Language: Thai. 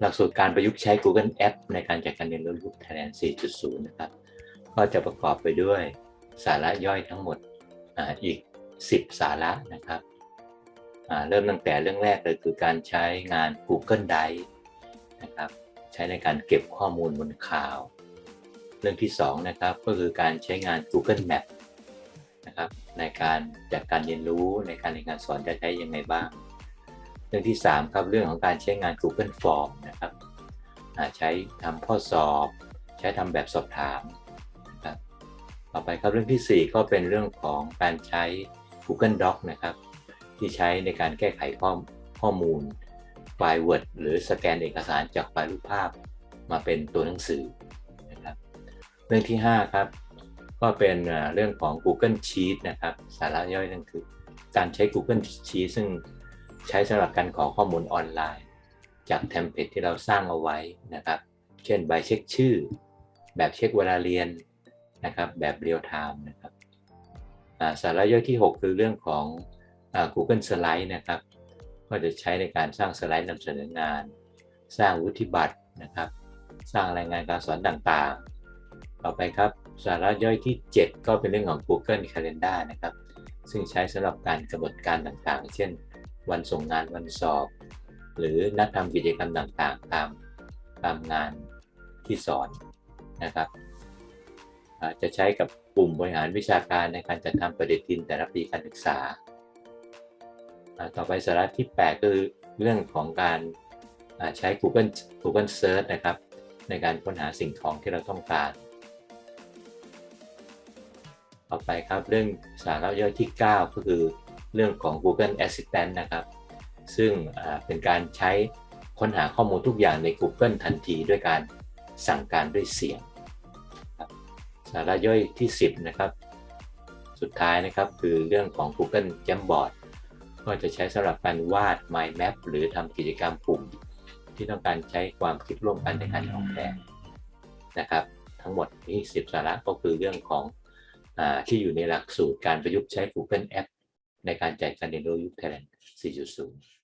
หลักสูตรการประยุกต์ใช้ Google App ในการจัดการเรียนรู้ยุค Thailand 4.0 นะครับ ก็จะประกอบไปด้วยสาระย่อยทั้งหมดออีก 10 สาระนะครับเริ่มตั้งแต่เรื่องแรกเลยคือการใช้งาน Google Drive นะครับใช้ในการเก็บข้อมูลบนข่าว เรื่องที่2นะครับก็คือการใช้งาน Google Map นะครับในการจัดการเรียนรู้ในการเรียนการสอนจะใช้ยังไงบ้าง เรื่องที่ 3 ครับเรื่องของการใช้งาน Google Form นะครับใช้ทำข้อสอบ ใช้ทำแบบสอบถามนะครับต่อไปครับเรื่องทีสี่ 4 ก็เป็นเรื่องของการใช้ Google Doc นะครับ ที่ใช้ในการแก้ไขข้อข้อมูลไฟล์ Word หรือสแกนเอกสารจากไฟล์รูปภาพมาเป็นตัวหนังสือนะครับ เรื่องที่ 5 ครับ ก็เป็นเรื่องของ Google Sheet นะครับ สาระย่อยนั่นคือ การใช้ Google Sheet ซึ่ง ใช้สำหรับการขอข้อมูลออนไลน์ จากเทมเพลตที่เราสร้างเอาไว้นะครับ เช่นใบเช็คชื่อ แบบเช็คเวลาเรียนนะครับแบบเรียลไทม์นะครับสาระย่อยที่ 6 คือเรื่องของอ่า Google Slide นะครับ ก็จะใช้ในการสร้างสไลด์นำเสนองาน สร้างวุฒิบัตรนะครับ สร้างรายงานการสอนต่างๆ ต่อไปครับสาระย่อยที่ 7 ก็เป็นเรื่องของ Google Calendar นะครับ ซึ่งใช้สำหรับการกำหนดการต่างๆ เช่น วันส่งงานวันสอบ หรือนัดทำกิจกรรมต่างๆ ตามตามงานที่สอนนะครับจะใช้กับกลุ่มบริหารวิชาการในการจัดทำปฏิทินแต่ละปีการศึกษา ต่อไปสาระที่8ก็คือเรื่องของการใช้ Google Google Search นะครับ ในการค้นหาสิ่งของที่เราต้องการ ต่อไปครับเรื่องสาระย่อยที่ 9 ก็คือ เรื่องของ Google Assistant นะครับ ซึ่งเป็นการใช้ค้นหาข้อมูลทุกอย่างใน Google ทันทีด้วยการสั่งการด้วยเสียง สาระย่อยที่ 10 นะครับ สุดท้ายนะครับคือเรื่องของ Google Jamboard ก็จะใช้สำหรับการวาด Mind Map หรือทำกิจกรรมกลุ่ม ที่ต้องการใช้ความคิดร่วมกันในการออกแบบนะครับ ทั้งหมดที่ 10 สาระก็คือเรื่องของอที่อยู่ในหลักสูตรการประยุกต์ใช้ Google App ในการจัดการเรียนรู้ยุค Thailand 4.0